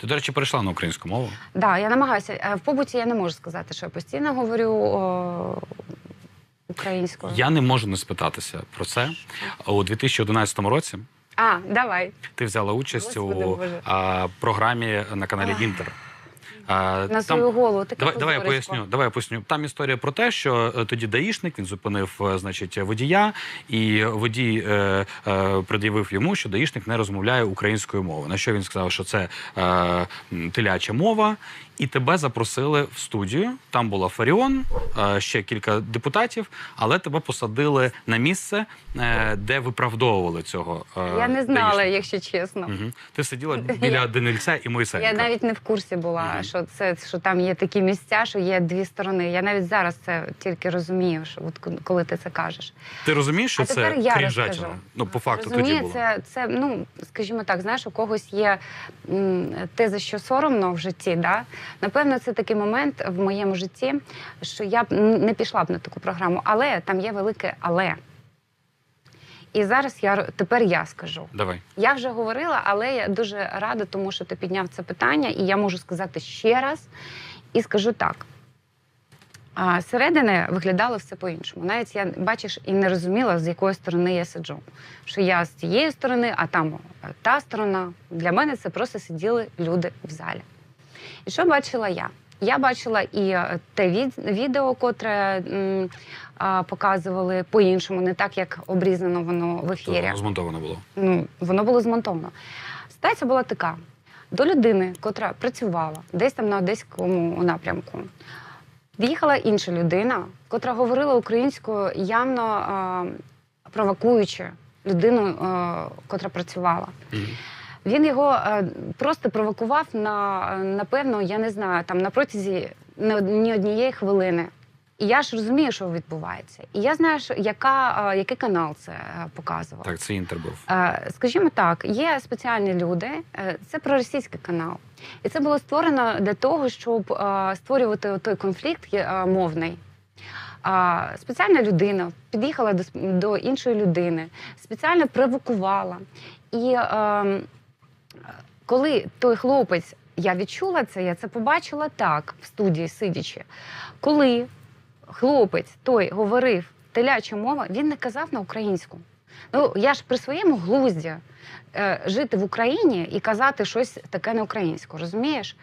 Ти, до речі, перейшла на українську мову. Да, я намагаюся. Е, В побуті я не можу сказати, що я постійно говорю о, українською. Я не можу не спитатися про це. У 2011 році А, давай. ти взяла участь Господи у Боже. а, програмі на каналі Ай. А, На свою голову. Таке Давай, давай я поясню. Давай я поясню. Там історія про те, що е, тоді даїшник він зупинив, е, значить, водія, і водій е, е, пред'явив йому, що даїшник не розмовляє українською мовою. На що він сказав, що це е, м, теляча мова, і тебе запросили в студію. Там була Фаріон, е, ще кілька депутатів, але тебе посадили на місце, е, де виправдовували цього. е, Я не знала, даїшника. якщо чесно. Мгм. Ти сиділа біля Денильця і Мойсенка. Я навіть не в курсі була, Мгм. що це що там є такі місця, що є дві сторони. Я навіть зараз це тільки розумію, що от коли ти це кажеш. Ти розумієш, що а це крінжатіна? Ну, по факту тоді Розуміє, було. це, це, ну, скажімо так, знаєш, у когось є те, за що соромно в житті. Да? Напевно, це такий момент в моєму житті, що я б не пішла б на таку програму, але там є велике але. І зараз я тепер я скажу. Давай. Я вже говорила, але я дуже рада, тому що ти підняв це питання, і я можу сказати ще раз і скажу так. А, зсередини виглядало все по-іншому. Навіть я бачиш і не розуміла, з якої сторони я сиджу. Що я з тієї сторони, а там е, та сторона. Для мене це просто сиділи люди в залі. І що бачила я? Я бачила і е, те від- відео, котре м, а, показували по-іншому, не так, як обрізано воно в ефірі То змонтовано було. ну, воно було змонтовано. Ситуація була така: до людини, котра працювала десь там на одеському напрямку, в'їхала інша людина, котра говорила українською, явно е, провокуючи людину, е, котра працювала. Мгм. Він його е, просто провокував на е, напевно, я не знаю, там на протязі не ні однієї хвилини. І я ж розумію, що відбувається. І я знаю, що яка, е, який канал це показував. Так, це інтер був. Скажімо так, є спеціальні люди, це проросійський канал. І це було створено для того, щоб створювати той конфлікт мовний. А, Спеціальна людина під'їхала до, до іншої людини, спеціально провокувала. І е, коли той хлопець, я відчула це, я це побачила так в студії сидячи. Коли хлопець той говорив теляча мова, він не казав на українську. Ну, я ж при своєму глузді е, жити в Україні і казати щось таке на українську, розумієш?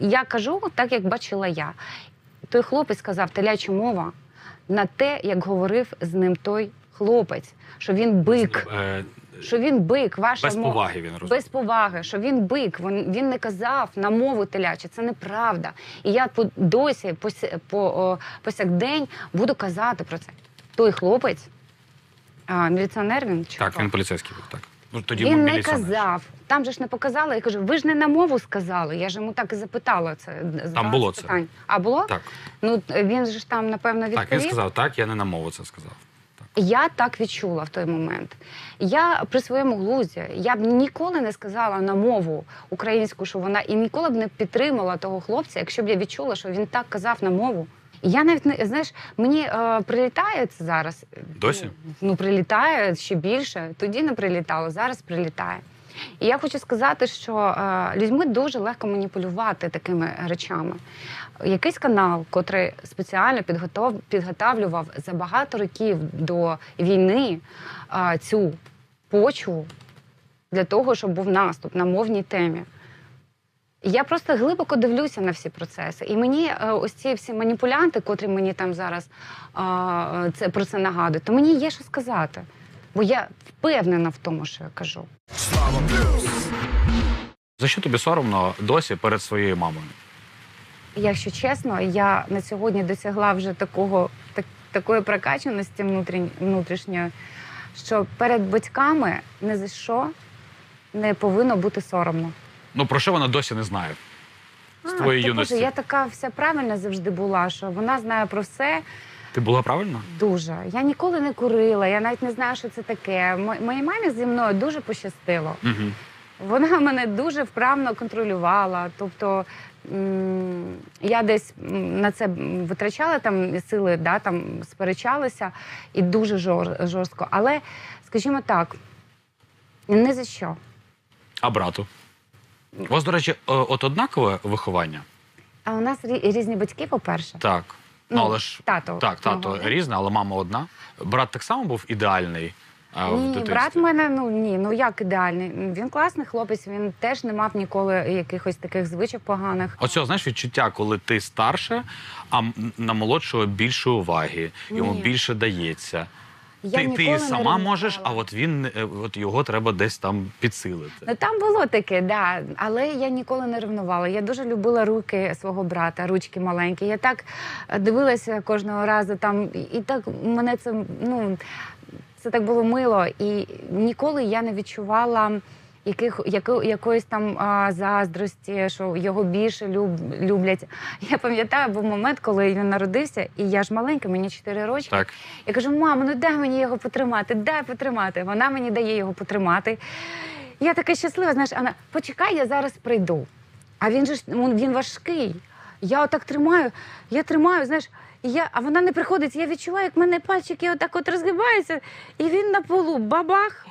Я кажу так, як бачила я. Той хлопець сказав теляча мова на те, як говорив з ним той хлопець, що він бик, Е, що він бик, ваша без мова. поваги він розумів. Без поваги, що він бик, він, він не казав на мову телячу, це неправда. І я по досі по, по о, повсякдень буду казати про це. Той хлопець, а, міліціонер він чи Так, хто? він поліцейський був, так. Ну, тоді він не казав. Там же ж не показали. Я кажу, ви ж не на мову сказали. Я ж йому так і запитала це. задала було це. А було? Так, Ну він же ж там напевно відповів. так, він сказав, так, я не на мову це сказав. Я так відчула в той момент. Я при своєму глузі, я б ніколи не сказала на мову українську, що вона і ніколи б не підтримала того хлопця, якщо б я відчула, що він так казав на мову. Я навіть не знаєш, мені е, прилітає це зараз. Досі? Ну, прилітає ще більше. Тоді не прилітало, зараз прилітає. І я хочу сказати, що е, людьми дуже легко маніпулювати такими речами. Якийсь канал, котрий спеціально підготов, підготавлював за багато років до війни е, цю почву для того, щоб був наступ на мовній темі. Я просто глибоко дивлюся на всі процеси. І мені е, ось ці всі маніпулянти, котрі мені там зараз е, це, про це нагадують, то мені є що сказати. Бо я впевнена в тому, що я кажу. За що тобі соромно досі перед своєю мамою? Якщо чесно, я на сьогодні досягла вже такого так, такої прокачаності внутрішньої, внутрішньої, що перед батьками не за що не повинно бути соромно. Ну про що вона досі не знає? З А, твоєї юності. Боже, я така вся правильна завжди була, що вона знає про все Ти була правильна? дуже. Я ніколи не курила, я навіть не знаю, що це таке. Моїй мамі зі мною дуже пощастило. Угу. Вона мене дуже вправно контролювала. Тобто я десь на це витрачала там сили, да, там сперечалася і дуже жор- жорстко. Але, скажімо так, не за що. А брату? У вас, до речі, е, от однакове виховання? А у нас різні батьки, по-перше. Так. Ну, Ну, але ж тато так, тато різне, але мама одна. Брат так само був ідеальний. А, в Ні, дитинстві? брат в мене ну ні, ну як ідеальний. Він класний хлопець, він теж не мав ніколи якихось таких звичок поганих. Оцього, знаєш, відчуття, коли ти старше, а на молодшого більше уваги, йому Ні. більше дається. Я ти, ти сама можеш, а от він е, от його треба десь там підсилити. Ну там було таке, да. Але я ніколи не ревнувала. Я дуже любила руки свого брата, ручки маленькі. Я так е, дивилася кожного разу там, і так мене це ну це так було мило. І ніколи я не відчувала. Яких яко, якоїсь там а, заздрості, що його більше люб, люблять. Я пам'ятаю, був момент, коли він народився, і я ж маленька, мені 4 роки. Так. Я кажу, мамо, ну дай мені його потримати, дай потримати. Вона мені дає його потримати. Я така щаслива, знаєш, вона, почекай, я зараз прийду. А він же ж ну, він важкий. Я отак тримаю, я тримаю, знаєш, і я, а вона не приходить. Я відчуваю, як в мене пальчики отак от розгибаються, і він на полу бабах.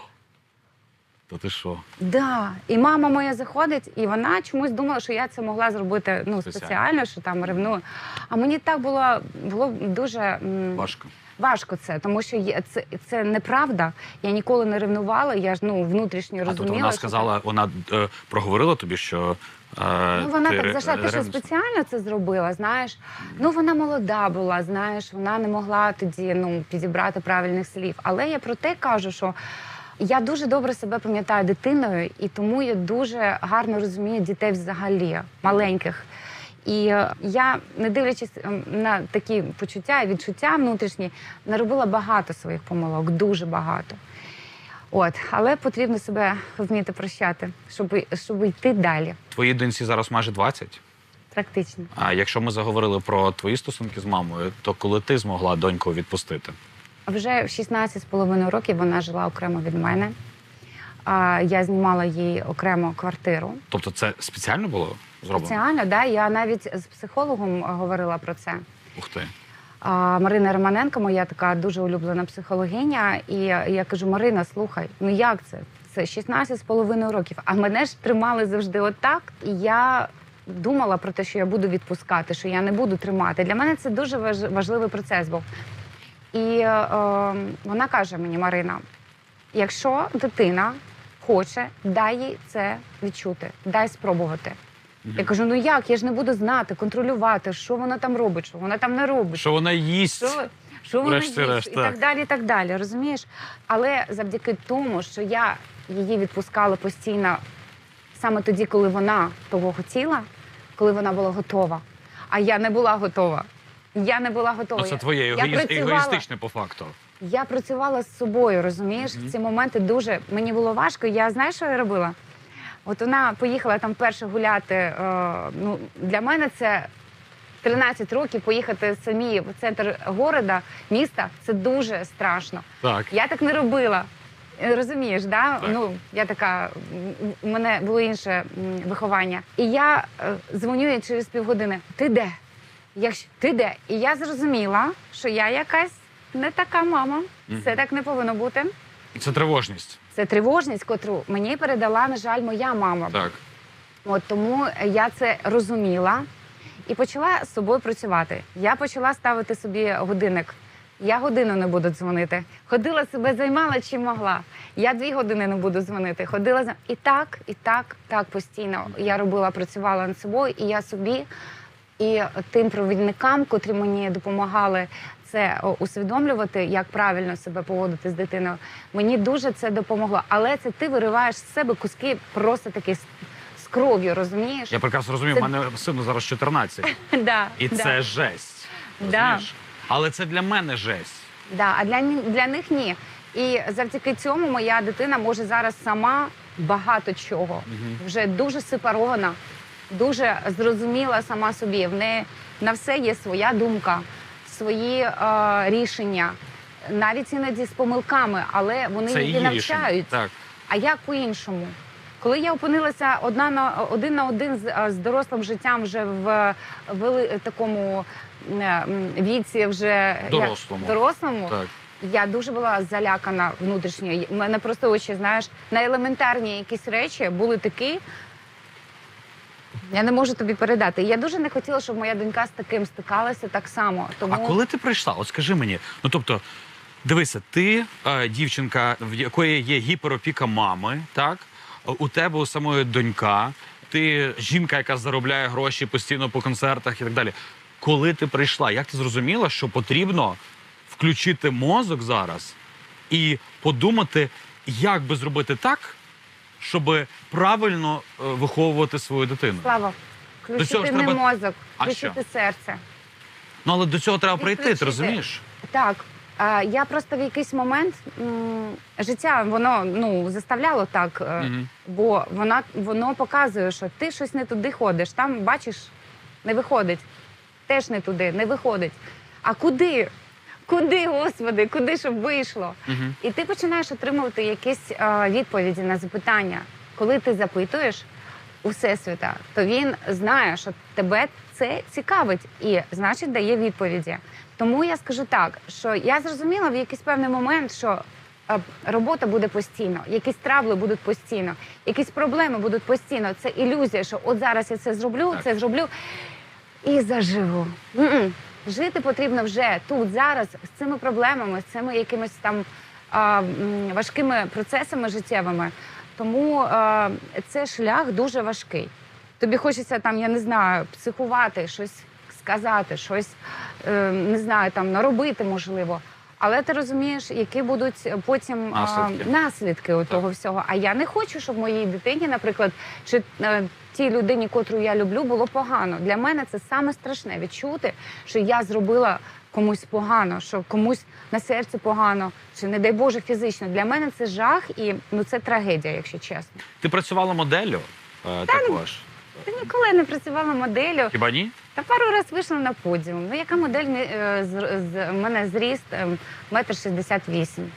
То ти що? Да. І мама моя заходить, і вона чомусь думала, що я це могла зробити ну, Спеціально. спеціально, що там ревную. А мені так було, було дуже. м, Важко. Важко це, тому що є, це, це неправда. Я ніколи не ревнувала. Я ж ну внутрішньо А розуміла. тут вона що сказала, вона е, проговорила тобі, що. Е, Ну, вона ти так зайшла, ти що спеціально це зробила, знаєш. Ну, вона молода була, знаєш, вона не могла тоді ну, підібрати правильних слів. Але я про те кажу, що я дуже добре себе пам'ятаю дитиною, і тому я дуже гарно розумію дітей взагалі, маленьких. І е, я, не дивлячись ем, на такі почуття і відчуття внутрішні, наробила багато своїх помилок, дуже багато. От, але потрібно себе вміти прощати, щоб, щоб йти далі. Твоїй доньці зараз майже 20. Практично. А якщо ми заговорили про твої стосунки з мамою, то коли ти змогла доньку відпустити? Вже в 16 з половиною років вона жила окремо від мене. Я знімала їй окремо квартиру. Тобто це спеціально було зроблено? Спеціально, да, я навіть з психологом говорила про це. Ух ти. А, Марина Романенко, моя така дуже улюблена психологиня. І я кажу: Марина, слухай, ну як це? Це 16 з половиною років. А мене ж тримали завжди отак. І я думала про те, що я буду відпускати, що я не буду тримати. Для мене це дуже важ- важливий процес був. І е, вона каже мені, Марина: якщо дитина хоче, дай їй це відчути, дай спробувати. Я кажу: ну як? Я ж не буду знати, контролювати, що вона там робить, що вона там не робить. Що вона їсть? Що, що вона їсть, і так. так далі, і так далі, розумієш? Але завдяки тому, що я її відпускала постійно саме тоді, коли вона того хотіла, коли вона була готова. А я не була готова. Я не була готова. Ну, це твоє я працювала- егоїстичне по факту. я працювала з собою, розумієш? В ці моменти дуже мені було важко. Я знаєш, що я робила? От вона поїхала там перше гуляти. Е, ну, для мене це 13 років поїхати самі в центр города, міста. Це дуже страшно. Так. Я так не робила. Е, Розумієш, да? Так. Ну, я така, у мене було інше виховання. І я е, дзвоню їй через півгодини: ти де? Якщо ти де? І я зрозуміла, що я якась не така мама. Це так не повинно бути. Це тривожність. Це тривожність, котру мені передала, на жаль, моя мама. Так. От тому я це розуміла і почала з собою працювати. Я почала ставити собі годинник. Я годину не буду дзвонити. Ходила себе, займала чим могла. Я дві години не буду дзвонити. Ходила за і так, і так, так постійно. Я робила, працювала над собою, і я собі і тим провідникам, котрі мені допомагали це усвідомлювати, як правильно себе поводити з дитиною. Мені дуже це допомогло. Але це ти вириваєш з себе куски просто таки з, кров'ю, розумієш? Я прекрасно розумію, Це- в мене сину зараз 14. да, І да, це жесть. Да. Але це для мене жесть. да. А для, для них ні. І завдяки цьому моя дитина може зараз сама багато чого. Вже дуже сепарована, дуже зрозуміла сама собі. В неї на все є своя думка, свої е, рішення, навіть іноді з помилками, але вони це її її рішення. навчають. Так. А як по-іншому? Коли я опинилася одна на один на один з, з дорослим життям вже в вели, такому е, м, віці, вже як- Дорослому. дорослому Так. я дуже була залякана внутрішньо. У мене просто очі, знаєш, на елементарні якісь речі були такі. Я не можу тобі передати. Я дуже не хотіла, щоб моя донька з таким стикалася так само. Тому А коли ти прийшла? От скажи мені, ну тобто, дивися, ти е, дівчинка, в якої є гіперопіка мами, так? У тебе у самої донька, ти жінка, яка заробляє гроші постійно по концертах і так далі. Коли ти прийшла, як ти зрозуміла, що потрібно включити мозок зараз і подумати, як би зробити так, щоб правильно е, виховувати свою дитину? Слава, цього включити ж не треба- мозок, А включити серце. Ну але до цього треба прийти, ти Відключити. розумієш? Так. А, я просто в якийсь момент м, життя воно ну заставляло так, е, Мгм. бо вона воно показує, що ти щось не туди ходиш. Там бачиш, не виходить. Теж не туди, не виходить. А куди? Куди, господи, куди щоб вийшло? Мгм. І ти починаєш отримувати якісь е, відповіді на запитання. Коли ти запитуєш у Всесвіта, то він знає, що тебе це цікавить і, значить, дає відповіді. Тому я скажу так, що я зрозуміла в якийсь певний момент, що е, робота буде постійно, якісь трабли будуть постійно, якісь проблеми будуть постійно. Це ілюзія, що от зараз я це зроблю, Так. це зроблю і заживу. М-м. Жити потрібно вже тут, зараз, з цими проблемами, з цими якимись там а, важкими процесами життєвими. Тому а, це шлях дуже важкий. Тобі хочеться там, я не знаю, психувати, щось сказати, щось е, не знаю, там наробити можливо. Але ти розумієш, які будуть потім а, Наслідки. наслідки у того всього. А я не хочу, щоб моїй дитині, наприклад, чи е, тій людині, котру я люблю, було погано. Для мене це саме страшне відчути, що я зробила комусь погано, що комусь на серці погано, чи не дай Боже фізично. Для мене це жах і ну це трагедія, якщо чесно. Ти працювала моделлю е, також. Та ніколи не працювала моделлю. Хіба ні? Та пару раз вийшла на подіум. Ну яка модель е, з, з мене зріст ем, метр шістдесят вісім.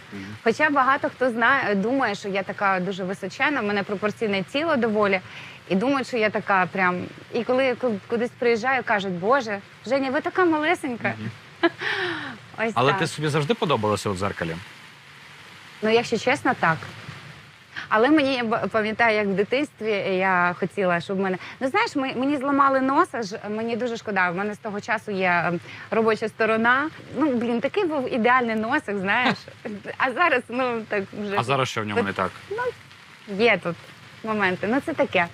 Хоча багато хто знає, думає, що я така дуже височена, в мене пропорційне тіло доволі. І думають, що я така прям. І коли я ку- кудись приїжджаю, кажуть, Боже, Женя, ви така малесенька. Ось Але так. ти собі завжди подобалася у дзеркалі. Ну, якщо чесно, так. Але мені я пам'ятаю, як в дитинстві я хотіла, щоб мене. Ну знаєш, мені зламали носа, ж мені дуже шкода. У мене з того часу є ем, робоча сторона. Ну, блін, такий був ідеальний носик, знаєш. А зараз, ну так вже А зараз що в ньому не так? є тут моменти. Ну це таке.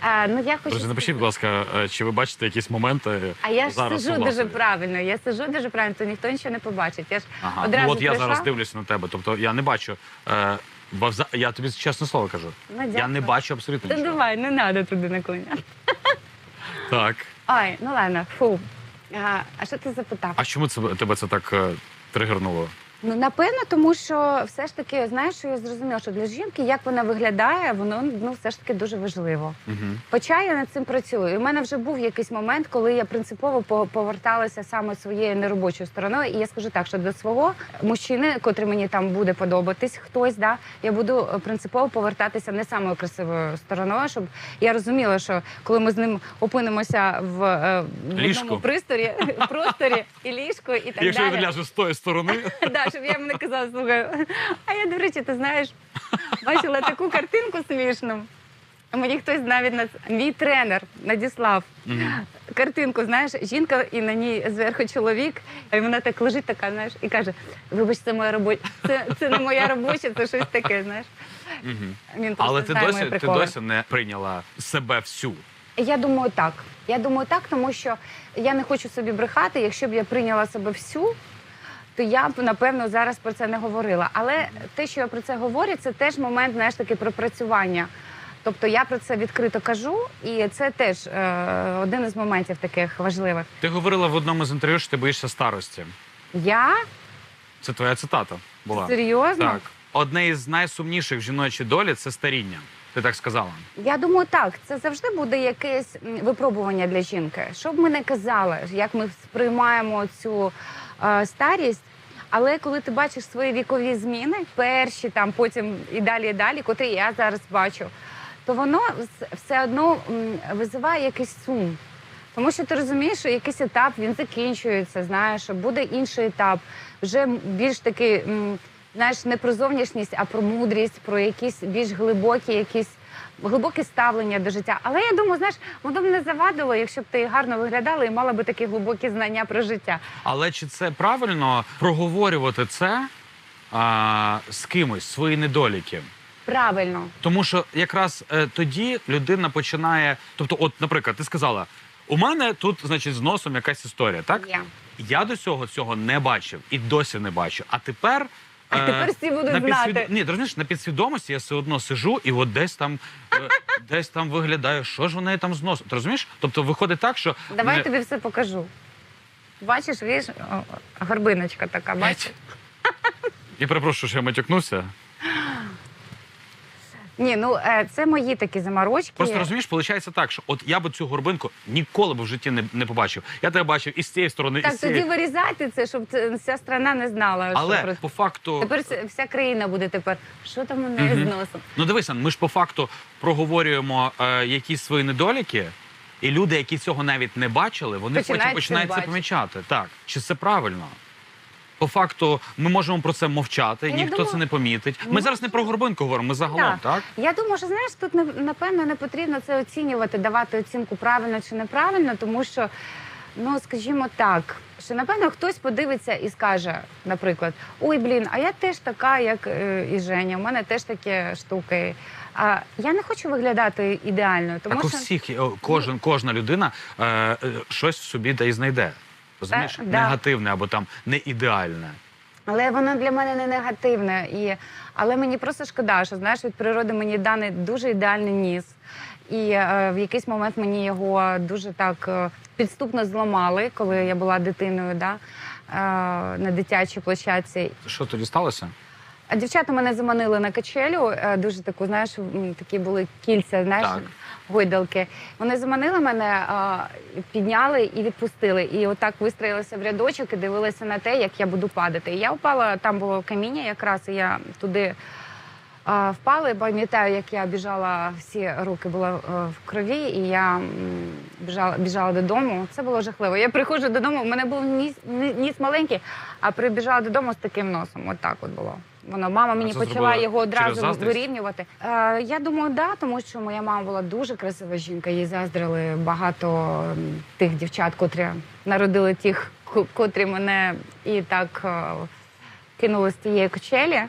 А, ну, я хочу Друзі, напишіть, будь ласка, е, чи ви бачите якісь моменти А я ж зараз сижу дуже правильно. Я сижу дуже правильно, то ніхто нічого не побачить. Я ж Ага. одразу Ну от я прийшла. зараз дивлюся на тебе. Тобто я не бачу. Е, бо вза- я тобі чесне слово кажу. Ну, я дякую. не бачу абсолютно Та нічого. давай, не треба туди на коня. Так. Ой, ну ладно, фу. А, а що ти запитав? А чому це тебе це так е, тригернуло? Ну напевно, тому що все ж таки, знаєш, що я зрозуміла, що для жінки, як вона виглядає, воно ну все ж таки дуже важливо. Угу. Хоча я над цим працюю. І в мене вже був якийсь момент, коли я принципово по- поверталася саме своєю неробочою стороною. І я скажу так, що до свого мужчини, котрий мені там буде подобатись, хтось, да, я буду е, принципово повертатися не самою красивою стороною, щоб я розуміла, що коли ми з ним опинимося в, е, в одному присторі, просторі і ліжко, і так Якщо далі. він ляже з тої сторони, щоб я йому не казала, слухай, а я, до речі, ти знаєш, бачила таку картинку смішну. Мені хтось навіть на мій тренер надіслав Мгм. картинку, знаєш, жінка і на ній зверху чоловік, і вона так лежить, така, знаєш, і каже: Вибач, це моя робоча, це, це не моя робоча, це щось таке, знаєш. Мгм. Він але ти досі, ти досі не прийняла себе всю. Я думаю, так. Я думаю, так, тому що я не хочу собі брехати. Якщо б я прийняла себе всю, то я б напевно зараз про це не говорила. Але те, що я про це говорю, це теж момент знаєш, таки пропрацювання. Тобто я про це відкрито кажу, і це теж е, один із моментів таких важливих. Ти говорила в одному з інтерв'ю, що ти боїшся старості. Я Це твоя цитата була. серйозно? Так. Одне із найсумніших в жіночій долі це старіння. Ти так сказала. Я думаю, так, це завжди буде якесь м, випробування для жінки. Що б ми не казали, як ми сприймаємо цю старість. Але коли ти бачиш свої вікові зміни, перші там, потім і далі, і далі, котрі я зараз бачу, то воно все одно визиває якийсь сум. Тому що ти розумієш, що якийсь етап він закінчується, знаєш, буде інший етап, вже більш такий, знаєш, не про зовнішність, а про мудрість, про якісь більш глибокі якісь глибоке ставлення до життя. Але я думаю, знаєш, воно б не завадило, якщо б ти гарно виглядала і мала би такі глибокі знання про життя. Але чи це правильно проговорювати це а, з кимось, свої недоліки? Правильно. Тому що якраз е, тоді людина починає. Тобто, от, наприклад, ти сказала, у мене тут, значить, з носом якась історія, так? Є. Я до цього цього не бачив і досі не бачу. А тепер. А тепер всі будуть на знати. Ні, ти розумієш, на підсвідомості я все одно сижу і от десь там е, десь там виглядає, що ж неї там з носом. Ти розумієш? Тобто виходить так, що Давай не- тобі все покажу. Бачиш, віж, горбиночка така, бачиш? Я перепрошую, що я матюкнувся. Ні, ну е, це мої такі заморочки. Просто розумієш, виходить так, що от я б цю горбинку ніколи б в житті не, не побачив. Я тебе бачив і з цієї сторони, і Так, з цієї. тоді вирізати це, щоб це- вся страна не знала. що Але про- по факту, Тепер вся- вся країна буде тепер. Що там у неї Мгм. з носом? ну дивися, ми ж по факту проговорюємо е, якісь свої недоліки, і люди, які цього навіть не бачили, вони Починають потім це починають це бачити. помічати. Так, чи це правильно? По факту, ми можемо про це мовчати, Я ніхто думаю, це не помітить. Ми зараз не про горбинку говоримо, ми загалом, Так. так? Я думаю, що знаєш, тут не- напевно не потрібно це оцінювати, давати оцінку правильно чи неправильно, тому що, ну скажімо так, що напевно хтось подивиться і скаже, наприклад, ой, блін, а я теж така, як е, і Женя, у мене теж такі штуки. А я не хочу виглядати ідеально, тому так у що всіх кожен, кожна людина е, е, щось в собі да і знайде. Розумієш? да. Негативне або там не ідеальне. Але воно для мене не негативне. І... Але мені просто шкода, що знаєш, від природи мені даний дуже ідеальний ніс. І е, в якийсь момент мені його дуже так е, підступно зламали, коли я була дитиною, да, е, на дитячій площадці. Що тоді сталося? Дівчата мене заманили на качелю, е, дуже таку, знаєш, такі були кільця, знаєш, Так. Гойдалки. Вони заманили мене, підняли і відпустили. І отак вистроїлися в рядочок і дивилися на те, як я буду падати. Я впала, там було каміння якраз, і я туди. І пам'ятаю, як я біжала, всі руки були е, в крові, і я біжала, біжала додому. Це було жахливо. Я приходжу додому, у мене був ніс, ніс маленький, а прибіжала додому з таким носом. От так от було. Воно мама мені почала його одразу вирівнювати. Е, я думаю, да, тому що моя мама була дуже красива жінка. Їй заздрили багато тих дівчат, котрі народили тих, ко- котрі мене і так е, кинули з тієї качелі.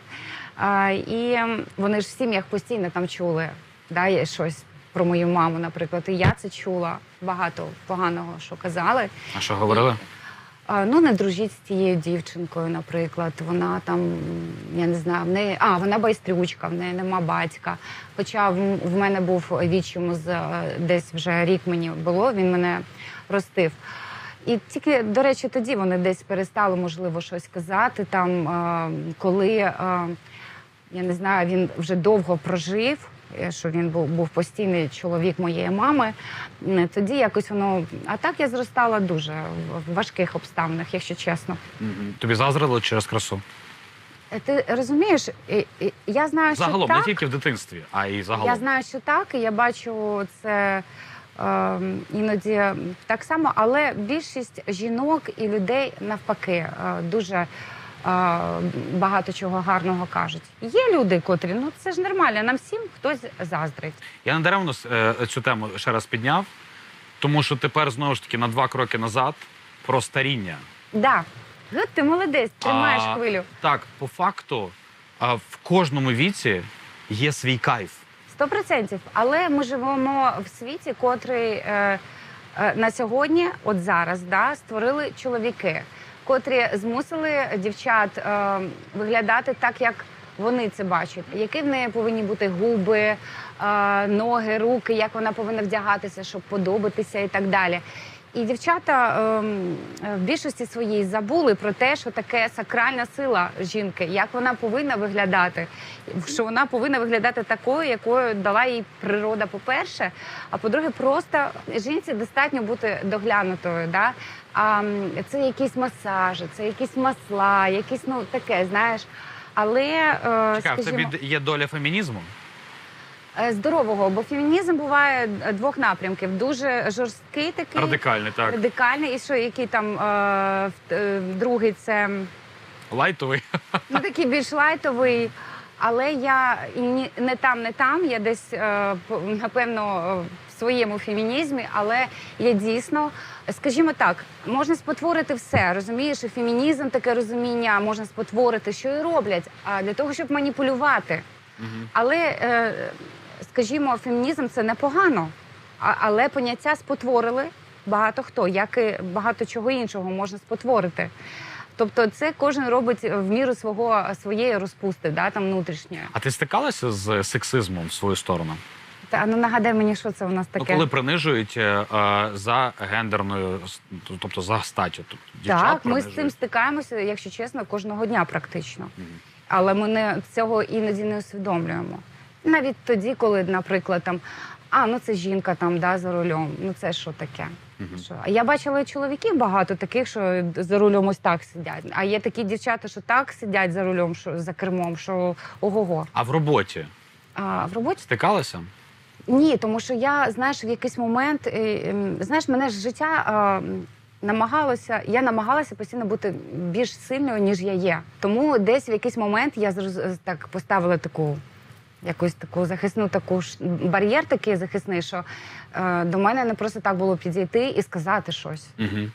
А, і вони ж в сім'ях постійно там чули да, є щось про мою маму, наприклад. І я це чула багато поганого, що казали. А що говорили? А, ну, не дружіть з тією дівчинкою, наприклад. Вона там, я не знаю, в неї, а, вона байстрючка, в неї нема батька. Хоча в, в мене був відчим з десь вже рік мені було, він мене ростив. І тільки, до речі, тоді вони десь перестали, можливо, щось казати. Там, е, коли е, я не знаю, він вже довго прожив, е, що він був, був постійний чоловік моєї мами. Тоді якось воно. А так я зростала дуже в- важких обставинах, якщо чесно. Тобі заздрили через красу? Ти розумієш, я знаю, Загалом, що не тільки в дитинстві, а й загалом. Я знаю, що так, і я бачу це іноді так само, але більшість жінок і людей навпаки е, дуже е, багато чого гарного кажуть. Є люди, котрі ну це ж нормально. Нам всім хтось заздрить. Я недаремно е, цю тему ще раз підняв, тому що тепер знову ж таки на два кроки назад про старіння. Да, От ти молодець, тримаєш А, хвилю. Так, по факту, в кожному віці є свій кайф. Сто процентів. Але ми живемо в світі, котрий е, е, на сьогодні, от зараз, да, створили чоловіки, котрі змусили дівчат е, виглядати так, як вони це бачать. Які в неї повинні бути губи, е, ноги, руки, як вона повинна вдягатися, щоб подобатися і так далі. І дівчата ем, е, в більшості своїй забули про те, що таке сакральна сила жінки, як вона повинна виглядати, що вона повинна виглядати такою, якою дала їй природа, по-перше. А по-друге, просто жінці достатньо бути доглянутою. Да? А це якісь масажі, це якісь масла, якісь ну таке, знаєш. Але е, Чекай, скажімо, тобі є доля фемінізму? Е, здорового, бо фемінізм буває е, двох напрямків: дуже жорсткий такий. Радикальний, так. Радикальний, і що який там е, е, другий це Лайтовий. ну такий більш лайтовий. Але я не там, не там. Я десь напевно в своєму фемінізмі, але я дійсно, скажімо так, можна спотворити все. Розумієш, і фемінізм таке розуміння можна спотворити, що і роблять, а для того, щоб маніпулювати. Але, е, скажімо, фемінізм це непогано, а, але поняття спотворили багато хто, як і багато чого іншого можна спотворити. Тобто, це кожен робить в міру свого своєї розпусти, да, там внутрішньої. А ти стикалася з сексизмом в свою сторону? Та ну нагадай мені, що це у нас таке. Ну, коли принижують е, е, за гендерною, тобто за статтю. Тобто, дівчат Так, ми з цим стикаємося, якщо чесно, кожного дня практично. Мгм. Але ми не цього іноді не усвідомлюємо. Навіть тоді, коли, наприклад, там а ну це жінка там да за рулем. Ну це що таке? Що? А я бачила і чоловіків багато таких, що за рулем ось так сидять. А є такі дівчата, що так сидять за рулем, що за кермом, що ого-го. А в роботі А в роботі стикалася? ні, тому що я, знаєш, в якийсь момент, е, знаєш, мене ж життя. Намагалося, я намагалася постійно бути більш сильною, ніж я є. Тому десь в якийсь момент я так поставила таку якусь таку захисну таку ж бар'єр такий захисний, що е, до мене не просто так було підійти і сказати щось. Угу.